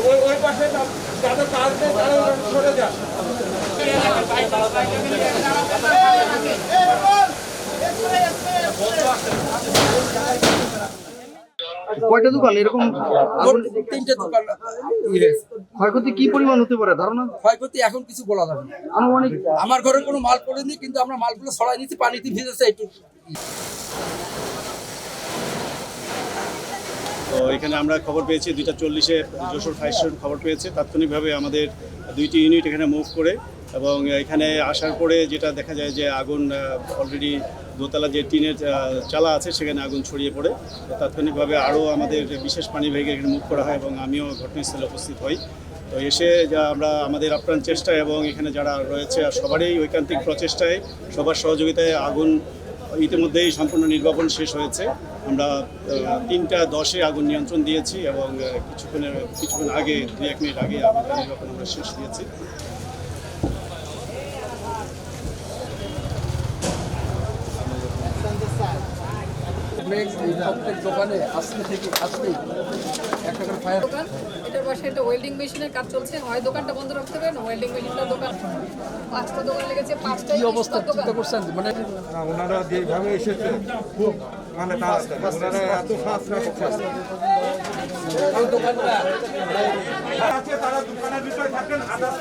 ওই ওই পাশে যাদের কাজ নেই তারা সরে যান কয়টা দোকান? এরকম তিনটে দোকান ইয়ে, ক্ষয়ক্ষতি কি পরিমাণ হতে পারে? ধারণা? ক্ষয়ক্ষতি এখন কিছু বলা যাবে আনুমানিক? আমার ঘরে কোনো মাল পড়েনি কিন্তু আমরা মালগুলো ছড়াই নিচ্ছি পানিতে ভিজেছে একটু তো এখানে আমরা খবর পেয়েছি, দুইটা চল্লিশে যশোর ফায়ার খবর পেয়েছে। তাৎক্ষণিকভাবে আমাদের দুইটি ইউনিট এখানে মুভ করে এবং এখানে আসার পরে যেটা দেখা যায় যে আগুন অলরেডি দোতলা যে টিনের চালা আছে সেখানে আগুন ছড়িয়ে পড়ে। তাৎক্ষণিকভাবে আরও আমাদের বিশেষ পানি ভেগে এখানে মুভ করা হয় এবং আমিও ঘটনাস্থলে উপস্থিত হই। তো এসে যা আমরা, আমাদের আপ্রাণ চেষ্টা এবং এখানে যারা রয়েছে সবারই ঐকান্তিক প্রচেষ্টায়, সবার সহযোগিতায় আগুন ইতিমধ্যেই সম্পূর্ণ নির্বাপন শেষ হয়েছে। আমরা তিনটা দশে আগুন নিয়ন্ত্রণ দিয়েছি এবং কিছুক্ষণের কিছুক্ষণ আগে দুই এক মিনিট আগে আগুন নির্বাপন আমরা শেষ দিয়েছি। প্রত্যেক দোকানে আসলে থেকে আসলেই একটা করে ফায়ার পাশে একটা ওয়েল্ডিং মেশিনের কাজ চলছে হয় দোকানটা বন্ধ রাখতে হবে না ওয়েল্ডিং মেশিনটা দোকান পাঁচটা দোকান লেগেছে পাঁচটা কি অবস্থা চিন্তা করছেন মানে না ওনারা যেভাবে এসেছে খুব মানে ওনারা এত ফাস্ট আছে তারা দোকানের ভিতরে থাকেন আদার্স